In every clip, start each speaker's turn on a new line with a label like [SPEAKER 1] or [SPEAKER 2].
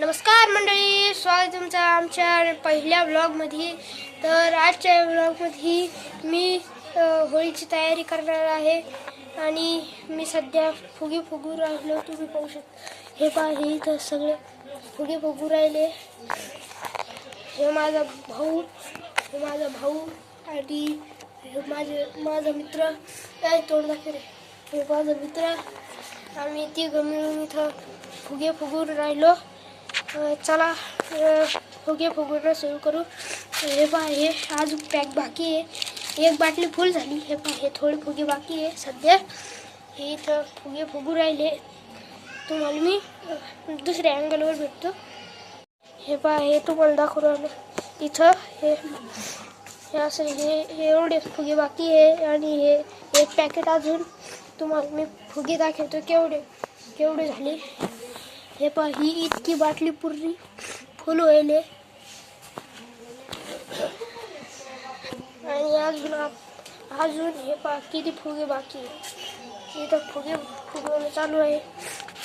[SPEAKER 1] नमस्कार मंडळी स्वागत तुमचं आमच्या पहिल्या ब्लॉगमध्ये तर आजच्या ब्लॉगमध्ये मी होळीची तयारी करणार आहे आणि मी सध्या फुगे फुगू राहिलो. तुम्ही पाहू शकता. हे पहा हे इथं सगळे फुगे फुगू राहिले. हे माझा भाऊ हे माझा भाऊ आणि हे माझे माझा मित्र. काय तोंड दाखव रे हे माझा मित्र. आम्ही ती मिळून इथं फुगे फुगून राहिलो. चला फुगे फुगवणं सुरू करू. हे पहा हे अजून पॅक बाकी आहे. एक बाटली फुल झाली. हे पहा हे थोडे फुगे बाकी आहे सध्या. हे इथं फुगे फुगू राहिले. तुम्हाला मी दुसऱ्या अँगलवर भेटतो. हे पहा हे तुम्हाला दाखवू राहिलं इथं हे हे असं हे एवढे फुगे बाकी आहे. आणि हे एक पॅकेट अजून तुम्हाला मी फुगे दाखवतो. केवढे केवढे झाले? हे पहा ही इतकी बाटली पूर्वी फुल व्हायले. आणि अजून आप- अजून हे पहा किती फुगे बाकी इथं फुगे फुगवणं चालू आहे.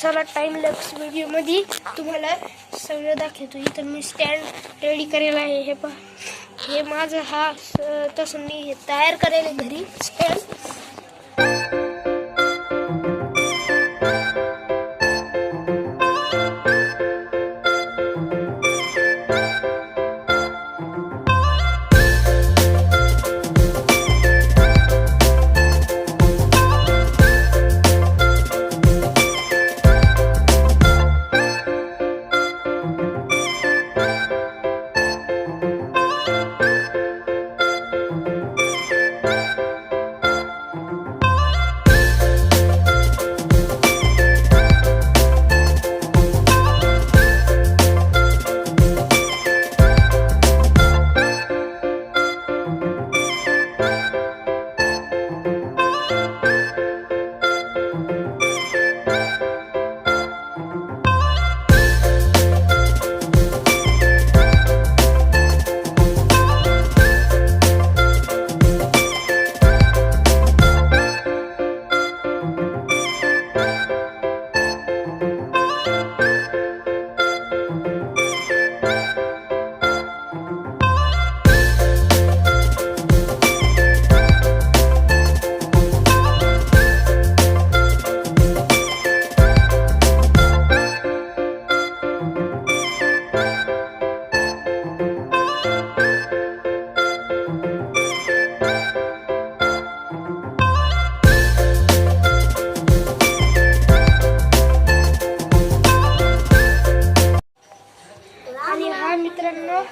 [SPEAKER 1] चला टाइम लॅप्स व्हिडिओमध्ये तुम्हाला सगळं दाखवतो. इथं मी स्टँड रेडी करेल आहे हे पहा. हे माझं हा स- तसं मी हे तयार करायला घरी. स्टँड आणि हा मित्रांनो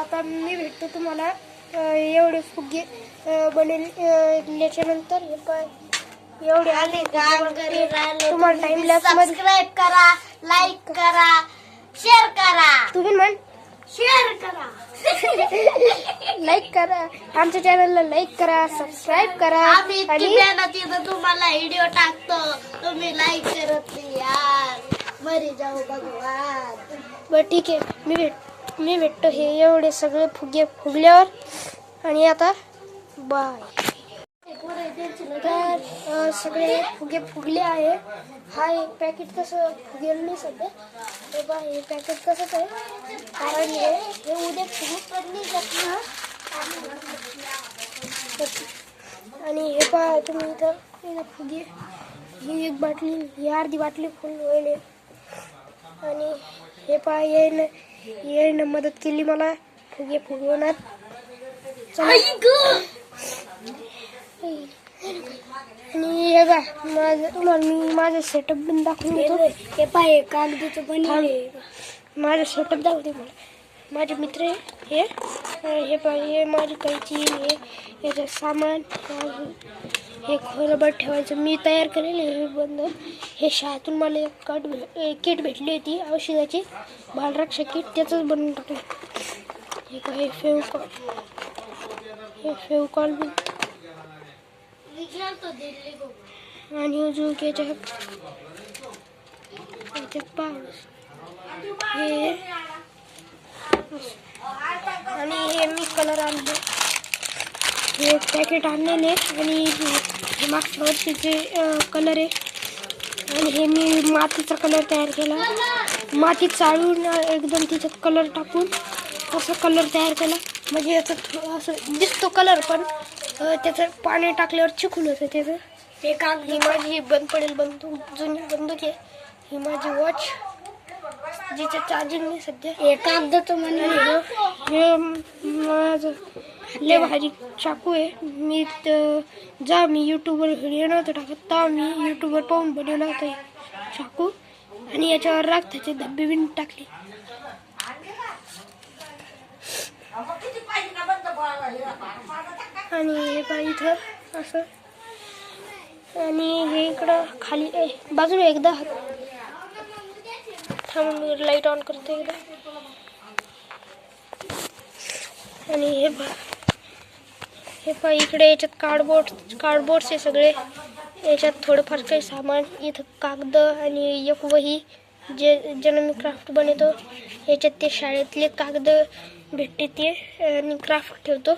[SPEAKER 1] आता मी भेटतो तुम्हाला. एवढे फुगे अ, बनवल्याच्या नंतर हे काय एवढे आले तुम्हाला टाइम
[SPEAKER 2] सबस्क्राईब करा लाईक करा शेअर करा.
[SPEAKER 1] तुम्ही म्हण.
[SPEAKER 2] शेअर करा.
[SPEAKER 1] लाईक करा. आमच्या चॅनलला लाईक करा सबस्क्राईब करा.
[SPEAKER 2] आम्ही तुम्हाला व्हिडिओ टाकतो. तुम्ही लाईक करत नाही यार. मरी जाऊ भगवान.
[SPEAKER 1] बरं ठीक आहे. मी भेट मी भेटतो. हे एवढे सगळे फुगे फुगल्यावर. आणि आता बाय. तर सगळे फुगे फुगले आहे. हा एक पॅकेट कसं फुगेल नाही सध्या? हे बा हे पॅकेट कसंच आहे. कारण हे हे उद्या फुगू पण आणि हे पहा तुम्ही इथं फुगे. ही एक बाटली ही अर्धी बाटली फुल होईल. आणि हे पहा येईन येईन मदत केली मला. फुगे फुगवण्यात चला. आणि हे बघा माझं तुम्हाला मी माझं सेटअप पण दाखवून देतो.
[SPEAKER 2] हे पाय कागदीचं पण
[SPEAKER 1] माझं सेटअप दाखवते मला. माझे मित्र हे. हे पहा हे माझी कैची हे याचं सामान हे खोरबट ठेवायचं. मी तयार करेल हे बंद. हे शाळेतून मला एक कट भे किट भेटली होती. औषधाची. बालरक्षा किट त्याचंच बनवून टाकलं. हे काय हे फेवकॉल हे फेवकॉल बी आणि अजून याच्यात याच्यात पाऊस हे. आणि हे मी कलर आणले. हे पॅकेट आणलेले आणि मागच्या वर्षीचे कलर आहे आणि हे मी मातीचा कलर तयार केला. मातीत चाळून एकदम त्याच्यात कलर टाकून असा कलर तयार केला. म्हणजे याचं थोडं असं दिसतो कलर पण त्याचं पाणी टाकल्यावर चिकून होतं त्याचं. हे काग ही माझी बंद पडेल बंदूक जुनी बंदूक आहे. ही माझी वॉच जिचं चार्जिंग नाही सध्या.
[SPEAKER 2] हे कागदाचं म्हणे.
[SPEAKER 1] हे माझं लय भारी चाकू आहे. मी त- जा मी यूट्यूबवर व्हिडिओ नव्हतं टाकत तर मी यूट्यूबवर पाहून बनवला होता चाकू. आणि याच्यावर रक्ताचे धब्बे बिन टाकले. आणि हे पहा इथं असं. आणि हे इकडं खाली बाजूला एकदा. थांबून मी लाइट ऑन करते एकदा. आणि हे पहा. हे पहा इकडे याच्यात कार्डबोर्ड कार्डबोर्ड्स आहे सगळे. याच्यात थोडंफार काही सामान इथं कागद आणि एक वही जे ज्यानं मी क्राफ्ट बनवतो. याच्यात ते शाळेतले कागद भेटते ते आणि क्राफ्ट ठेवतो.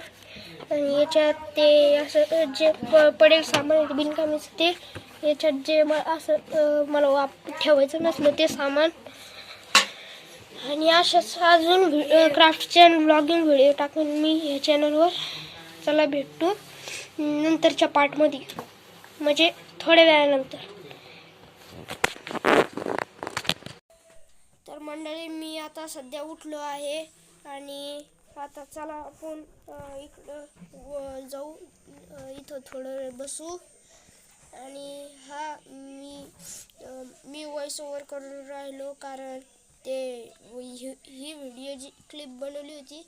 [SPEAKER 1] आणि याच्यात ते असं जे प पडेल सामान आहे बिनकामीचं ते याच्यात जे म असं मला वाप ठेवायचं नसलं ते सामान. आणि अशाच अजून क्राफ्टचे ब्लॉगिंग व्हिडिओ टाकून मी या चॅनलवर चला भेटतो नंतरच्या पार्टमध्ये म्हणजे थोड्या वेळानंतर. तर मंडळी मी आता सध्या उठलो आहे आणि आता चला आपण इकडं व- जाऊ. इथं थोडं वेळ बसू. आणि हा मी मी वॉइस ओव्हर करून राहिलो कारण ते ही ही व्हिडिओ जी क्लिप बनवली होती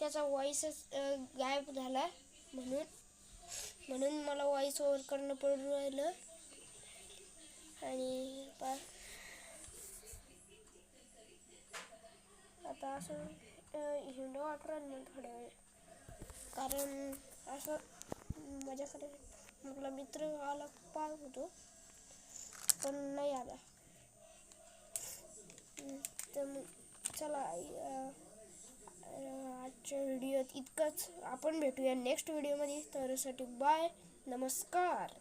[SPEAKER 1] त्याचा वॉईसच गायब झाला म्हणून. म्हणून मला वॉईस ओव्हर करणं पडून राहिलं. आणि आता असं हिंडो वाटून राहिलं थोड्या वेळ. कारण असं माझ्याकडे आपला मित्र आला पाहत होतो. पण नाही आला. तर मग चला आई आजच्या व्हिडिओत इतकंच. आपण भेटूया नेक्स्ट व्हिडिओमध्ये तरसाठी बाय नमस्कार.